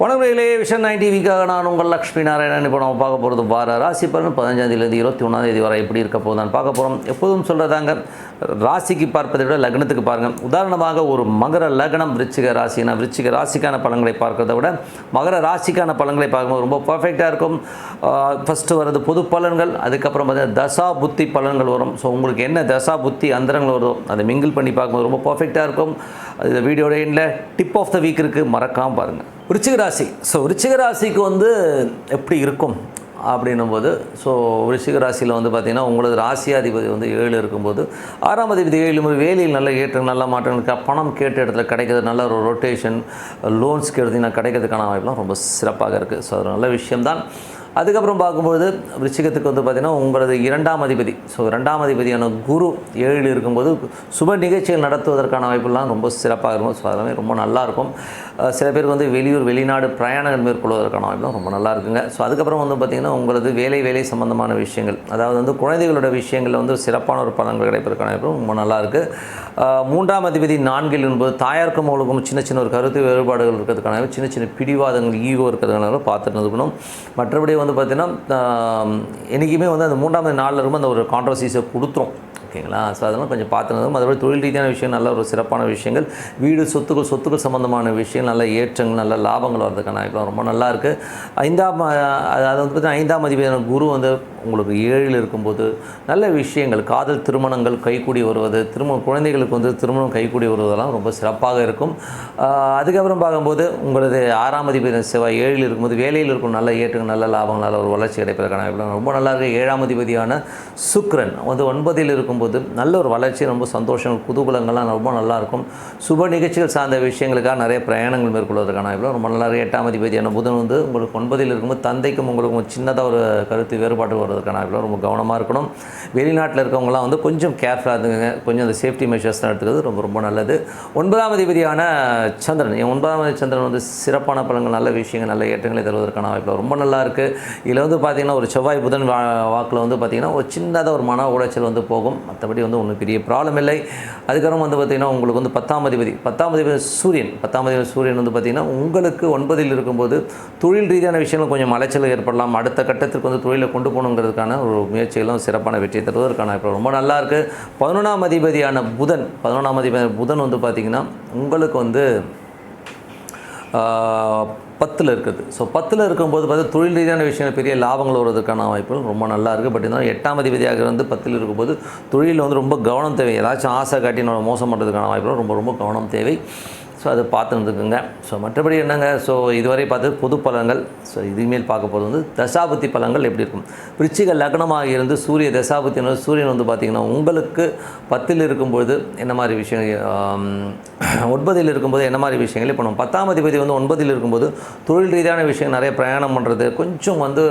வணக்கங்களே vision nine டிவிக்காக நான் உங்கள் லக்ஷ்மி நாராயணன். இப்போ நம்ம பார்க்க போகிறது வார ராசி பலன். பதினஞ்சாந்தேதி இருபத்தி ஒன்றாந்தேதி வரை எப்படி இருக்க போகுதான்னு பார்க்க போகிறோம் எப்போதும் சொல்கிறதாங்க ராசிக்கு பார்ப்பதை விட லக்னத்துக்கு பாருங்கள் உதாரணமாக ஒரு மகர லக்னம் விருச்சிக ராசினா விருச்சிக ராசிக்கான பலன்களை பார்க்கறத விட மகர ராசிக்கான பலன்களை பார்க்கும்போது ரொம்ப பர்ஃபெக்டாக இருக்கும். ஃபஸ்ட்டு வர்றது பொது பலன்கள் அதுக்கப்புறம் பார்த்தீங்கன்னா தசா புத்தி பலன்கள் வரும். ஸோ உங்களுக்கு என்ன தசா புத்தி அந்தரங்கள் வருதோ அதை மிங்கிள் பண்ணி பார்க்கும்போது ரொம்ப பர்ஃபெக்டாக இருக்கும். அது வீடியோட எண்டில் டிப் ஆஃப் த வீக் இருக்குது மறக்காமல் பாருங்கள் விருச்சிக ராசி. ஸோ விருச்சிக ராசிக்கு வந்து எப்படி இருக்கும் அப்படின்னும் போது ஸோ விருச்சிக ராசியில் வந்து பார்த்திங்கன்னா உங்களது ராசியாதிபதி வந்து ஏழு இருக்கும்போது ஆறாம் அதிபதி ஏழு முறை வேலையில் நல்ல ஏற்ற நல்ல மாற்றங்கள் பணம் கேட்ட இடத்துல கிடைக்கிறது நல்ல ஒரு ரொட்டேஷன் லோன்ஸ் எடுத்தீங்கன்னா கிடைக்கிறதுக்கான வாய்ப்புலாம் ரொம்ப சிறப்பாக இருக்குது ஸோ அது நல்ல விஷயம்தான். அதுக்கப்புறம் பார்க்கும்போது விருச்சிகத்துக்கு வந்து பார்த்திங்கன்னா உங்களது இரண்டாம் அதிபதி. ஸோ இரண்டாம் அதிபதியான குரு ஏழில் இருக்கும்போது சுப நிகழ்ச்சிகள் நடத்துவதற்கான வாய்ப்புலாம் ரொம்ப சிறப்பாக இருக்கும். ஸோ அதெல்லாமே ரொம்ப நல்லாயிருக்கும் சில பேருக்கு வந்து வெளியூர் வெளிநாடு பிரயாணங்கள் மேற்கொள்வதற்கான வாய்ப்புலாம் ரொம்ப நல்லா இருக்குங்க. ஸோ அதுக்கப்புறம் வந்து பார்த்திங்கன்னா உங்களது வேலை வேலை சம்பந்தமான விஷயங்கள் அதாவது வந்து குழந்தைகளோட விஷயங்களில் வந்து சிறப்பான ஒரு பலன்கள் கிடைப்பதற்கான வாய்ப்பு ரொம்ப நல்லாயிருக்கு மூன்றாம் அதிபதி நான்கில் என்பது தாயாருக்கும் அவளுக்கும் சின்ன சின்ன ஒரு கருத்து வேறுபாடுகள் இருக்கிறதுக்கான சின்ன சின்ன பிடிவாதங்கள் ஈகோ இருக்கிறதுனால பார்த்துட்டு இருக்கணும் மற்றபடி வந்து பார்த்திங்கன்னா என்றைக்குமே வந்து அந்த மூன்றாம் நாளில் இருக்கும் அந்த ஒரு கான்ட்ரவர்சிஸை கொடுத்துரும். ஓகேங்களா? ஸோ அதெல்லாம் கொஞ்சம் பார்த்துனதும் மற்றபடி தொழில் ரீதியான விஷயம் நல்ல ஒரு சிறப்பான விஷயங்கள். வீடு சொத்துக்கள் சொத்துக்கள் சம்மந்தமான விஷயங்கள் நல்ல ஏற்றங்கள் நல்ல லாபங்கள் வர்றதுக்கான வாய்ப்புலாம் ரொம்ப நல்லா இருக்குது ஐந்தாம் அதாவது வந்து பார்த்தீங்கன்னா ஐந்தாம் அதிபதியான குரு வந்து உங்களுக்கு ஏழில் இருக்கும்போது நல்ல விஷயங்கள் காதல் திருமணங்கள் கைகூடி வருவது திருமணம் குழந்தைகளுக்கு வந்து திருமணம் கைகூடி வருவதெல்லாம் ரொம்ப சிறப்பாக இருக்கும். அதுக்கப்புறம் பார்க்கும்போது உங்களது ஆறாம் அதிபதி செவ்வாய் ஏழில் இருக்கும்போது வேலையில் இருக்கும் நல்ல ஏற்றங்கள் நல்ல லாபங்கள் நல்ல ஒரு வளர்ச்சி கிடைப்பதற்கான ரொம்ப நல்லா இருக்குது ஏழாம் அதிபதியான சுக்ரன் வந்து ஒன்பதில் இருக்கும் வரும்போது நல்ல ஒரு வளர்ச்சி ரொம்ப சந்தோஷம் குதூகலங்கள்லாம் ரொம்ப நல்லாயிருக்கும். சுப நிகழ்ச்சிகள் சார்ந்த விஷயங்களுக்காக நிறைய பிரயாணங்கள் மேற்கொள்வதற்கான இவ்வளோ ரொம்ப நல்லா எட்டாம் அதிபதியான புதன் வந்து உங்களுக்கு ஒன்பதில் இருக்கும்போது தந்தைக்கும் உங்களுக்கும் சின்னதாக ஒரு கருத்து வேறுபாடு வருவதற்கான இவ்வளோ ரொம்ப கவனமாக இருக்கணும். வெளிநாட்டில் இருக்கவங்களாம் வந்து கொஞ்சம் கேர்ஃபுல்லாக இருந்துங்க கொஞ்சம் அந்த சேஃப்டி மெஷர்ஸ்லாம் எடுத்துக்கிறது ரொம்ப ரொம்ப நல்லது. ஒன்பதாம் அதிபதியான சந்திரன் என் ஒன்பதாம் அதிபதி சந்திரன் வந்து சிறப்பான பலங்கள் நல்ல விஷயங்கள் நல்ல ஏற்றங்களை தருவதற்கான வாய்ப்பில் ரொம்ப நல்லா இருக்குது இதில் வந்து பார்த்திங்கன்னா ஒரு செவ்வாய் புதன் வா வாக்கில் வந்து பார்த்திங்கன்னா ஒரு சின்னதாக ஒரு மன உளைச்சல் வந்து போகும். மற்றபடி வந்து ஒன்றும் பெரிய ப்ராப்ளம் இல்லை. அதுக்கப்புறம் வந்து பார்த்திங்கன்னா உங்களுக்கு வந்து பத்தாம் அதிபதி பத்தாம் அதிபதி சூரியன் பத்தாம் அதிபதி சூரியன் வந்து பார்த்திங்கன்னா உங்களுக்கு ஒன்பதில் இருக்கும்போது தொழில் ரீதியான விஷயங்கள் கொஞ்சம் அலைச்சல் ஏற்படலாம். அடுத்த கட்டத்திற்கு வந்து தொழிலை கொண்டு போகணுங்கிறதுக்கான ஒரு முயற்சிகளும் சிறப்பான வெற்றி தருவதற்கான இப்போ ரொம்ப நல்லா இருக்குது பதினொன்றாம் அதிபதியான புதன் பதினொன்றாம் அதிபதி புதன் வந்து பார்த்திங்கன்னா உங்களுக்கு வந்து பத்தில் இருக்குது. ஸோ பத்தில் இருக்கும்போது பார்த்தா தொழில் ரீதியான விஷயங்கள் பெரிய லாபங்கள் வருவதற்கான வாய்ப்புகள் ரொம்ப நல்லா இருக்குது பட் இருந்தாலும் எட்டாம் அதிபதியாக இருந்து பத்தில் இருக்கும்போது தொழிலில் வந்து ரொம்ப கவனம் தேவை. ஏதாச்சும் ஆசை காட்டி நம்ம மோசம் பண்ணுறதுக்கான வாய்ப்புகள் ரொம்ப ரொம்ப கவனம் தேவை. ஸோ அதை பார்த்துருந்துக்குங்க. ஸோ மற்றபடி என்னங்க? ஸோ இதுவரை பார்த்து பொது பலன்கள். ஸோ இதுமேல் பார்க்க போகிறது வந்து தசாபுத்தி பலன்கள் எப்படி இருக்கும்? விருச்சிக லக்னமாக இருந்து சூரிய தசாபுத்தி சூரியன் வந்து பார்த்திங்கன்னா உங்களுக்கு பத்தில் இருக்கும்பொழுது என்ன மாதிரி விஷயம் ஒன்பதில் இருக்கும்போது என்ன மாதிரி விஷயங்கள்? இப்போ நம்ம பத்தாம் அதிபதி வந்து ஒன்பதில் இருக்கும்போது தொழில் ரீதியான விஷயம் நிறைய பிரயாணம் பண்ணுறது கொஞ்சம் வந்து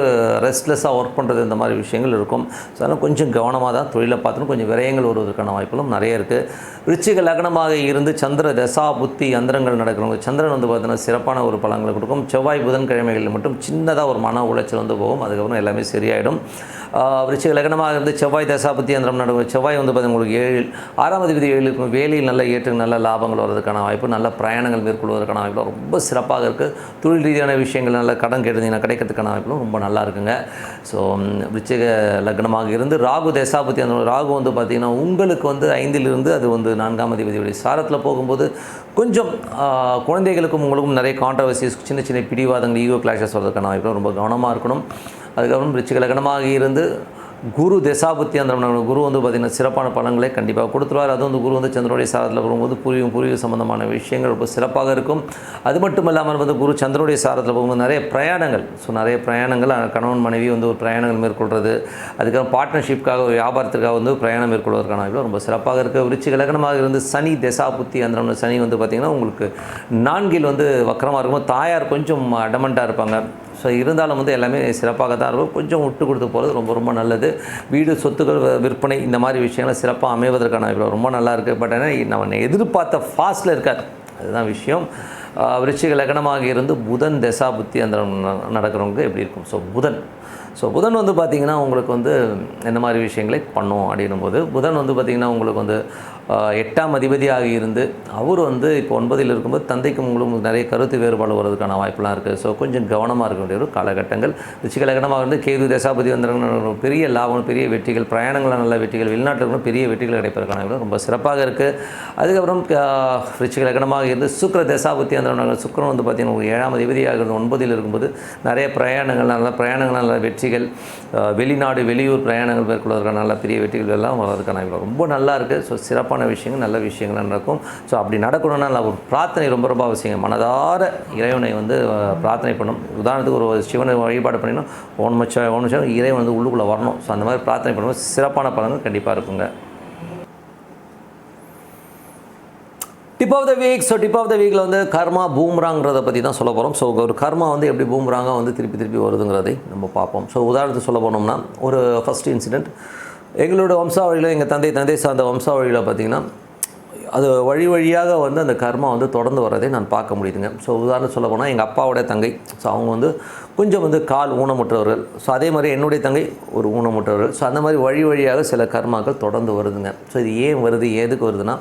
ரெஸ்ட்லெஸ்ஸாக ஒர்க் பண்ணுறது இந்த மாதிரி விஷயங்கள் இருக்கும். ஸோ அதெல்லாம் கொஞ்சம் கவனமாக தான் தொழிலை பார்த்துன்னு கொஞ்சம் விரயங்கள் வருவதற்கான வாய்ப்புகளும் நிறைய இருக்குது விருச்சிக லக்னமாக இருந்து சந்திர தசா புத்தி சந்திரங்கள் நடக்கிறவங்க சந்திரன் வந்து பார்த்தீங்கன்னா சிறப்பான ஒரு பலன்களை கொடுக்கும். செவ்வாய் புதன்கிழமைகளில் மட்டும் சின்னதாக ஒரு மன உளைச்சல் வந்து போகும். அதுக்கப்புறம் எல்லாமே சரியாயிடும். விருச்சிக லக்னமாக இருந்து செவ்வாய் தசாபத்தி அந்தரம் நடக்கும் செவ்வாய் வந்து பார்த்தீங்கன்னா உங்களுக்கு ஏழில் ஆறாம் அதிபதி ஏழில் இருக்கும். வேலையில் நல்ல ஏற்று நல்ல லாபங்கள் வர்றதுக்கான வாய்ப்பு நல்ல பிரயாணங்கள் மேற்கொள்வதற்கான வாய்ப்பு ரொம்ப சிறப்பாக இருக்குது தொழில் ரீதியான விஷயங்கள் நல்ல கடன் கேட்டிருந்தீங்கன்னா கிடைக்கிறதுக்கான வாய்ப்புகளும் ரொம்ப நல்லா இருக்குங்க. ஸோ விருச்சிக லக்னமாக இருந்து ராகு தசாபதி அந்த ராகு வந்து பார்த்திங்கன்னா உங்களுக்கு வந்து ஐந்திலிருந்து அது வந்து நான்காம் அதிபதியுடைய சாரத்தில் போகும்போது கொஞ்சம் குழந்தைகளுக்கும் உங்களுக்கும் நிறைய கான்ட்ரவர்சிஸ் சின்ன சின்ன பிடிவாதங்கள் ஈகோ கிளாஷஸ் வரதுக்கான வாய்ப்பு ரொம்ப கவனமாக இருக்கணும். அதுக்கப்புறம் ரிச்சிக லக்னமாக இருந்து குரு தசாபுத்தி அந்த குரு வந்து பார்த்திங்கன்னா சிறப்பான பலன்களை கண்டிப்பாக கொடுத்துருவார். அது வந்து குரு வந்து சந்திரனுடைய சாரத்தில் போகும்போது பூர்வீகம் பூர்வீக சம்பந்தமான விஷயங்கள் ரொம்ப சிறப்பாக இருக்கும். அது மட்டும் இல்லாமல் வந்து குரு சந்திரனுடைய சாரத்தில் போகும்போது நிறைய பிரயாணங்கள். ஸோ நிறைய பிரயாணங்கள் கணவன் மனைவி வந்து ஒரு பிரயாணங்கள் மேற்கொள்கிறது அதுக்கப்புறம் பார்ட்னர்ஷிப்காக ஒரு வியாபாரத்திற்காக வந்து பிரயாணம் மேற்கொள்வதற்கான வாய்ப்பு ரொம்ப சிறப்பாக இருக்குது விருச்சிக லக்னமாக இருந்து சனி தசாபுத்தி அந்த சனி வந்து பார்த்திங்கன்னா உங்களுக்கு நான்கில் வந்து வக்கரமாக இருக்கும் தாயார் கொஞ்சம் அடமெண்ட்டாக இருப்பாங்க. ஸோ இருந்தாலும் வந்து எல்லாமே சிறப்பாக தான் இருக்கும். கொஞ்சம் விட்டு கொடுத்து போகிறது ரொம்ப ரொம்ப நல்லது. வீடு சொத்துக்கள் வ- விற்பனை இந்த மாதிரி விஷயங்கள் சிறப்பாக அமைவதற்கான வாய்ப்பு ரொம்ப நல்லா இருக்குது பட் ஆனால் நம்ம எதிர்பார்த்த ஃபாஸ்ட்டில் இருக்காது. அதுதான் விஷயம். விருச்சிக லக்னமாக இருந்து புதன் தசா புத்தி அந்த ந- நடக்கிறவங்க எப்படி இருக்கும்? ஸோ புதன். ஸோ புதன் வந்து பார்த்திங்கன்னா உங்களுக்கு வந்து இந்த மாதிரி விஷயங்களை பண்ணும் அப்படின்னும் போது புதன் வந்து பார்த்திங்கன்னா உங்களுக்கு வந்து எட்டாம் அதிபதியாக இருந்து அவர் வந்து இப்போ ஒன்பதில் இருக்கும்போது தந்தைக்கும் உங்களுக்கு நிறைய கருத்து வேறுபாடு வர்றதுக்கான வாய்ப்பெல்லாம் இருக்குது ஸோ கொஞ்சம் கவனமாக இருக்க வேண்டிய ஒரு காலகட்டங்கள். ரிச்சிக இருந்து கேது தசாபதி வந்து பெரிய லாபம் பெரிய வெற்றிகள் பிரயாணங்கள் நல்ல வெற்றிகள் வெளிநாட்டில் பெரிய வெற்றிகள் கிடைப்பதற்கான ரொம்ப சிறப்பாக இருக்குது அதுக்கப்புறம் ஆஹ், இருந்து சுக்கர தசாபதி அந்த சுக்கிரன் வந்து பார்த்திங்கன்னா உங்களுக்கு ஏழாம் அதிபதியாக இருந்து ஒன்பதில் இருக்கும்போது நிறைய பிரயாணங்கள் நல்ல பிரயாணங்கள் நல்ல வெற்றிகள் வெளிநாடு வெளியூர் பிரயாணங்கள் மேற்கொள்வதற்கான நல்ல பெரிய வெற்றிகள் எல்லாம் வர்றதுக்கான ரொம்ப நல்லா இருக்குது ஸோ சிறப்பான விஷயங்கள் நல்ல விஷயங்கள் நடக்கும். ஸோ அப்படி நடக்கணும்னா ஒரு பிரார்த்தனை ரொம்ப ரொம்ப அவசியம் மனதார இறைவனை வந்து பிரார்த்தனை பண்ணணும். உதாரணத்துக்கு ஒரு சிவனை வழிபாடு பண்ணினோம் ஓன் மச்சம் இறைவன் வந்து உள்ளுக்குள்ளே வரணும். ஸோ அந்த மாதிரி பிரார்த்தனை பண்ணும்போது சிறப்பான பலன்கள் கண்டிப்பாக இருக்குங்க. Tip off the week so tip off the வீக்கில் வந்து கர்மா பூம்ராங்கிறத பற்றி தான் சொல்ல போகிறோம் ஸோ ஒரு கர்மா வந்து எப்படி பூம்ராங்காக வந்து திருப்பி திருப்பி வருதுங்கிறதை நம்ம பார்ப்போம். ஸோ உதாரணத்துக்கு சொல்ல போனோம்னா ஒரு ஃபஸ்ட் இன்சிடெண்ட் எங்களோட வம்சாவழியில் எங்கள் தந்தை தந்தை சார்ந்த வம்சாவழியில் பார்த்திங்கன்னா அது வழி வழியாக வந்து அந்த கர்மா வந்து தொடர்ந்து வரதை நான் பார்க்க முடியுதுங்க. ஸோ உதாரணம் சொல்ல போனால் எங்கள் அப்பாவோட தங்கை. ஸோ அவங்க வந்து கொஞ்சம் வந்து கால் ஊனமுற்றவர்கள். ஸோ அதே மாதிரி என்னுடைய தங்கை ஒரு ஊனமுற்றவர்கள். ஸோ அந்த மாதிரி வழி வழியாக சில கர்மாக்கள் தொடர்ந்து வருதுங்க. ஸோ இது ஏன் வருது எதுக்கு வருதுன்னா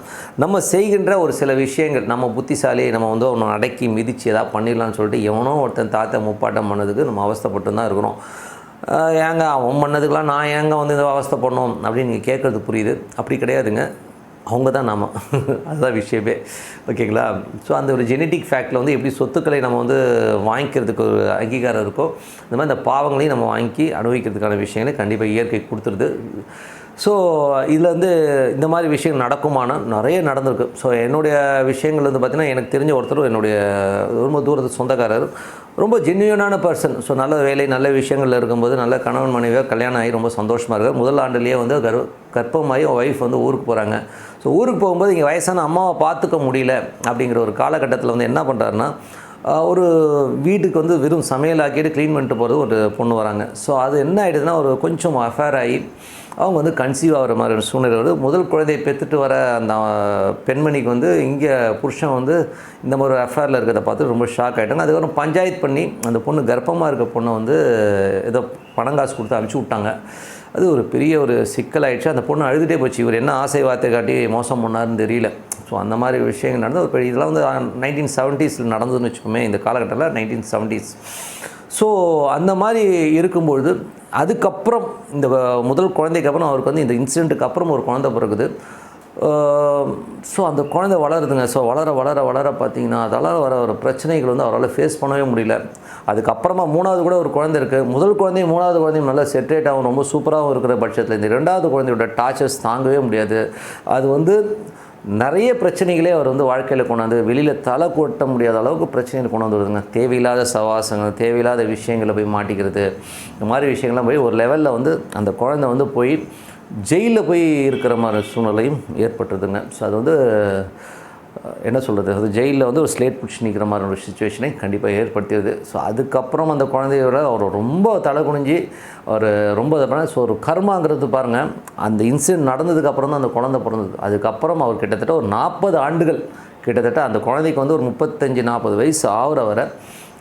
நம்ம செய்கின்ற ஒரு சில விஷயங்கள் நம்ம புத்திசாலியை நம்ம வந்து ஒன்று அடக்கி மிதித்து எதாவது பண்ணிடலாம்னு சொல்லிட்டு எவனோ ஒருத்தன் தாத்தா முப்பாட்டம் பண்ணதுக்கு நம்ம அவஸ்தைப்பட்டு தான் இருக்கிறோம். ஏங்க அவன் பண்ணதுக்கெலாம் நான் ஏங்க வந்து இந்த அவஸ்தை பண்ணோம்? அப்படின்னு நீங்கள் கேட்குறது புரியுது. அப்படி கிடையாதுங்க. அவங்க தான் நாம. அதுதான் விஷயமே. ஓகேங்களா? ஸோ அந்த ஒரு ஜெனட்டிக் ஃபேக்டில் வந்து எப்படி சொத்துக்களை நம்ம வந்து வாங்கிக்கிறதுக்கு ஒரு அங்கீகாரம் இருக்கோ இந்த மாதிரி இந்த பாவங்களையும் நம்ம வாங்கி அனுபவிக்கிறதுக்கான விஷயங்களை கண்டிப்பாக இயற்கை கொடுத்துருது. ஸோ இதில் வந்து இந்த மாதிரி விஷயங்கள் நடக்குமானா நிறைய நடந்திருக்கு. ஸோ என்னுடைய விஷயங்கள் வந்து பார்த்திங்கன்னா எனக்கு தெரிஞ்ச ஒருத்தர் என்னுடைய ரொம்ப தூரத்து சொந்தக்காரர். ரொம்ப ஜென்யூனான பர்சன் ஸோ நல்ல வேலை நல்ல விஷயங்கள்ல இருக்கும்போது நல்ல கணவன் மனைவியாக கல்யாணம் ஆகி ரொம்ப சந்தோஷமாக இருக்கார். முதல் ஆண்டுலேயே வந்து கர் கர்ப்பமாகி ஒய்ஃப் வந்து ஊருக்கு போகிறாங்க ஸோ ஊருக்கு போகும்போது இங்கே வயசான அம்மாவை பார்த்துக்க முடியல. அப்படிங்கிற ஒரு காலகட்டத்தில் வந்து என்ன பண்ணுறாருன்னா ஒரு வீட்டுக்கு வந்து வெறும் சமையல் ஆக்கிட்டு க்ளீன் பண்ணிட்டு போகிறது ஒரு பொண்ணு வராங்க. ஸோ அது என்ன ஆகிடுதுன்னா ஒரு கொஞ்சம் அஃபேர் ஆகி அவங்க வந்து கன்சீவ் ஆகிற மாதிரி ஒரு சூழ்நிலை வருது. முதல் குழந்தையை பெற்றுட்டு வர அந்த பெண்மணிக்கு வந்து இங்கே புருஷன் வந்து இந்த மாதிரி ஒரு அஃபேரில் இருக்கிறத பார்த்து ரொம்ப ஷாக் ஆகிட்டாங்க அதுக்கப்புறம் பஞ்சாயத்து பண்ணி அந்த பொண்ணு கர்ப்பமாக இருக்க பொண்ணை வந்து ஏதோ பணம் காசு கொடுத்து அனுப்பிச்சி விட்டாங்க. அது ஒரு பெரிய ஒரு சிக்கலாயிடுச்சு. அந்த பொண்ணு அழுதுகிட்டே போச்சு. இவர் என்ன ஆசை வார்த்தை காட்டி மோசம் பண்ணாருன்னு தெரியல. ஸோ அந்த மாதிரி விஷயங்கள் நடந்து ஒரு பெரிய இதெல்லாம் வந்து நைன்டீன் செவன்ட்டீஸில் நடந்ததுன்னு வச்சுக்கோமே இந்த காலகட்டத்தில் நைன்டீன் செவன்ட்டீஸ் ஸோ அந்த மாதிரி இருக்கும்பொழுது அதுக்கப்புறம் இந்த வ- முதல் குழந்தைக்கு அப்புறம் அவருக்கு வந்து இந்த இன்சிடெண்ட்டுக்கு அப்புறம் ஒரு குழந்தை பிறகுது ஸோ அந்த குழந்தை வளருதுங்க. ஸோ வளர வளர வளர பார்த்தீங்கன்னா அதால் வர ஒரு பிரச்சனைகள் வந்து அவரால் ஃபேஸ் பண்ணவே முடியல. அதுக்கப்புறமா மூணாவது கூட ஒரு குழந்தை இருக்குது முதல் குழந்தையும் மூணாவது குழந்தையும் நல்லா செட்ரேட் ஆகும். ரொம்ப சூப்பராகவும் இருக்கிற பட்சத்தில் இந்த ரெண்டாவது குழந்தையோட டார்ச்சர்ஸ் தாங்கவே முடியாது. அது வந்து நிறைய பிரச்சனைகளே அவர் வந்து வாழ்க்கையில் கொண்டாந்து வெளியில் தலை கொட்ட முடியாத அளவுக்கு பிரச்சனைகள் கொண்டு வந்து வருதுங்க தேவையில்லாத சவாசங்கள் தேவையில்லாத விஷயங்களை போய் மாட்டிக்கிறது இந்த மாதிரி விஷயங்கள்லாம் போய் ஒரு லெவலில் வந்து அந்த குழந்தை வந்து போய் ஜெயிலில் போய் இருக்கிற மாதிரி சூழ்நிலையும் ஏற்பட்டுருதுங்க. ஸோ அது வந்து என்ன சொல்கிறது அது ஜெயிலில் வந்து ஒரு ஸ்லேட் பிடிச்சி நிற்கிற மாதிரி ஒரு சுச்சுவேஷனை கண்டிப்பாக ஏற்படுத்தியது. ஸோ அதுக்கப்புறம் அந்த குழந்தையோட அவர் ரொம்ப தலை குனிஞ்சு ஒரு ரொம்ப ஸோ ஒரு கர்மாங்கிறது பாருங்கள் அந்த இன்சிடென்ட் நடந்ததுக்கப்புறம் தான் அந்த குழந்தை பிறந்தது. அதுக்கப்புறம் அவர் கிட்டத்தட்ட ஒரு நாற்பது ஆண்டுகள் கிட்டத்தட்ட அந்த குழந்தைக்கு வந்து ஒரு முப்பத்தஞ்சு நாற்பது வயசு ஆகிற வரை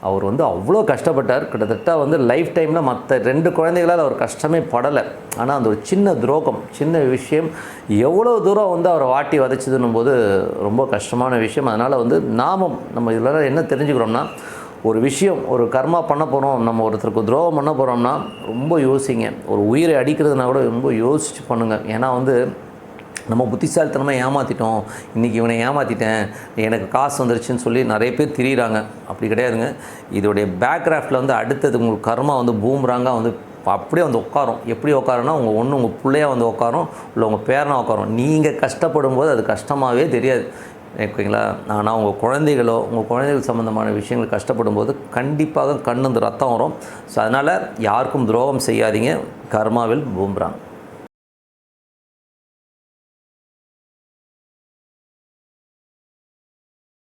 அவர் வந்து அவ்வளோ கஷ்டப்பட்டார். கிட்டத்தட்ட வந்து லைஃப் டைமில் மற்ற ரெண்டு குழந்தைகளால் அவர் கஷ்டமே படலை. ஆனால் அந்த ஒரு சின்ன துரோகம் சின்ன விஷயம் எவ்வளோ தூரம் வந்து அவரை வாட்டி வதச்சிதுன்னும் போது ரொம்ப கஷ்டமான விஷயம். அதனால் வந்து நாமும் நம்ம இதில் என்ன தெரிஞ்சுக்கிறோம்னா ஒரு விஷயம் ஒரு கர்மா பண்ண போகிறோம் நம்ம ஒருத்தருக்கு துரோகம் பண்ண போகிறோம்னா ரொம்ப யோசிங்க. ஒரு உயிரை அடிக்கிறதுனா கூட ரொம்ப யோசித்து பண்ணுங்கள் ஏன்னா வந்து நம்ம புத்திசாலித்தனமாக ஏமாற்றிட்டோம் இன்றைக்கி இவனை ஏமாற்றிட்டேன் எனக்கு காசு வந்துருச்சுன்னு சொல்லி நிறைய பேர் திரியிறாங்க. அப்படி கிடையாதுங்க. இதோடைய பேக்ராஃப்டில் வந்து அடுத்தது உங்களுக்கு கர்மா வந்து பூம்ராங்காக வந்து அப்படியே வந்து உட்காரும். எப்படி உட்காருன்னா உங்கள் ஒன்று உங்கள் பிள்ளையா வந்து உட்காரும் இல்லை உங்கள் பேரனாக உட்காரும். நீங்கள் கஷ்டப்படும் போது அது கஷ்டமாகவே தெரியாது. ஓகேங்களா? ஆனால் உங்கள் குழந்தைகளோ உங்கள் குழந்தைகள் சம்மந்தமான விஷயங்கள் கஷ்டப்படும் போது கண்டிப்பாக கண்ணு வந்து ரத்தம் வரும். ஸோ அதனால் யாருக்கும் துரோகம் செய்யாதீங்க. கர்மாவில் பூம்புறாங்க